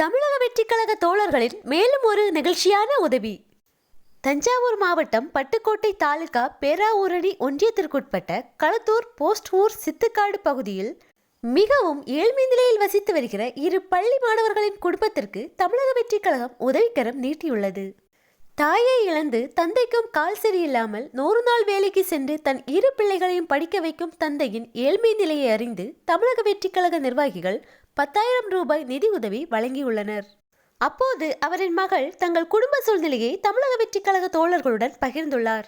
தமிழக வெற்றிக்கழக தோழர்களின் மேலும் ஒரு நிகழ்ச்சியான உதவி. தஞ்சாவூர் மாவட்டம் பட்டுக்கோட்டை தாலுகா பேராவூரணி ஒன்றியத்திற்குட்பட்ட களத்தூர் போஸ்ட் ஊர் சித்துக்காடு பகுதியில் மிகவும் ஏழ்மை நிலையில் வசித்து வருகிற இரு பள்ளி மாணவர்களின் குடும்பத்திற்கு தமிழக வெற்றிக் கழகம் உதவிக்கரம் நீட்டியுள்ளது. தாயை இழந்து தந்தைக்கும் கால் சரியில்லாமல் நூறு நாள் வேலைக்கு சென்று தன் இரு பிள்ளைகளையும் படிக்க வைக்கும் தந்தையின் ஏழ்மை நிலையை அறிந்து தமிழக வெற்றிக் கழக நிர்வாகிகள் பத்தாயிரம் ரூபாய் நிதி உதவி வழங்கியுள்ளனர். அப்போது அவரின் மகள் தங்கள் குடும்ப சூழ்நிலையை தமிழக வெற்றி கழக தோழர்களுடன் பகிர்ந்துள்ளார்.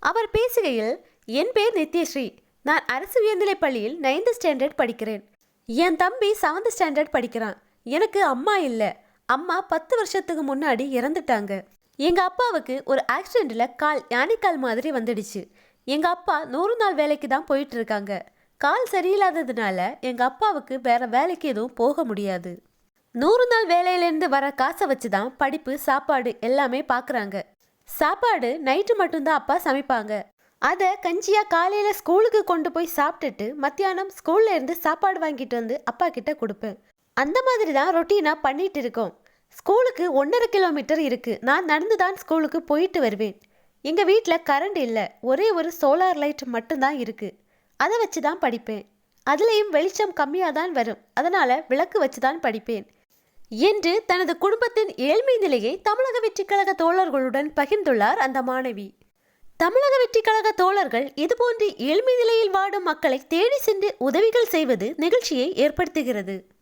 அவர் பேசுகையில் என் பேர் நித்யஸ்ரீ. நான் அரசு உயர்நிலைப் பள்ளியில் நைன்த் ஸ்டாண்டர்ட் படிக்கிறேன். என் தம்பி செவன்த் ஸ்டாண்டர்ட் படிக்கிறான். எனக்கு அம்மா இல்லை. அம்மா பத்து வருஷத்துக்கு முன்னாடி இறந்துட்டாங்க. எங்கள் அப்பாவுக்கு ஒரு ஆக்சிடெண்ட்டில் கால் யானைக்கால் மாதிரி வந்துடுச்சு. எங்கள் அப்பா நூறு நாள் வேலைக்கு தான் போயிட்டு இருக்காங்க. கால் சரியில்லாததுனால எங்கள் அப்பாவுக்கு வேற வேலைக்கு எதுவும் போக முடியாது. நூறு நாள் வேலையிலேருந்து வர காசை வச்சு தான் படிப்பு சாப்பாடு எல்லாமே பார்க்குறாங்க சாப்பாடு நைட்டு மட்டும்தான் அப்பா சமைப்பாங்க. அதை கஞ்சியாக காலையில் ஸ்கூலுக்கு கொண்டு போய் சாப்பிட்டுட்டு மத்தியானம் ஸ்கூல்ல இருந்து சாப்பாடு வாங்கிட்டு வந்து அப்பா கிட்ட கொடுப்பேன். அந்த மாதிரி தான் ரொட்டீனாக பண்ணிட்டு இருக்கோம். ஸ்கூலுக்கு ஒன்றரை கிலோமீட்டர் இருக்குது நான் நடந்து தான் ஸ்கூலுக்கு போயிட்டு வருவேன். எங்கள் வீட்டில் கரண்ட் இல்லை. ஒரே ஒரு சோலார் லைட் மட்டும்தான் இருக்குது அதை வச்சு தான் படிப்பேன். அதுலேயும் வெளிச்சம் கம்மியாக தான் வரும். அதனால் விளக்கு வச்சு தான் படிப்பேன். என்று தனது குடும்பத்தின் ஏழ்மை நிலையை தமிழக வெற்றிக் கழக தோழர்களுடன் பகிர்ந்துள்ளார் அந்த மாணவி. தமிழக வெற்றிக் கழக தோழர்கள் இதுபோன்று ஏழ்மை நிலையில் வாடும் மக்களை தேடி சென்று உதவிகள் செய்வது நிகழ்ச்சியை ஏற்படுத்துகிறது.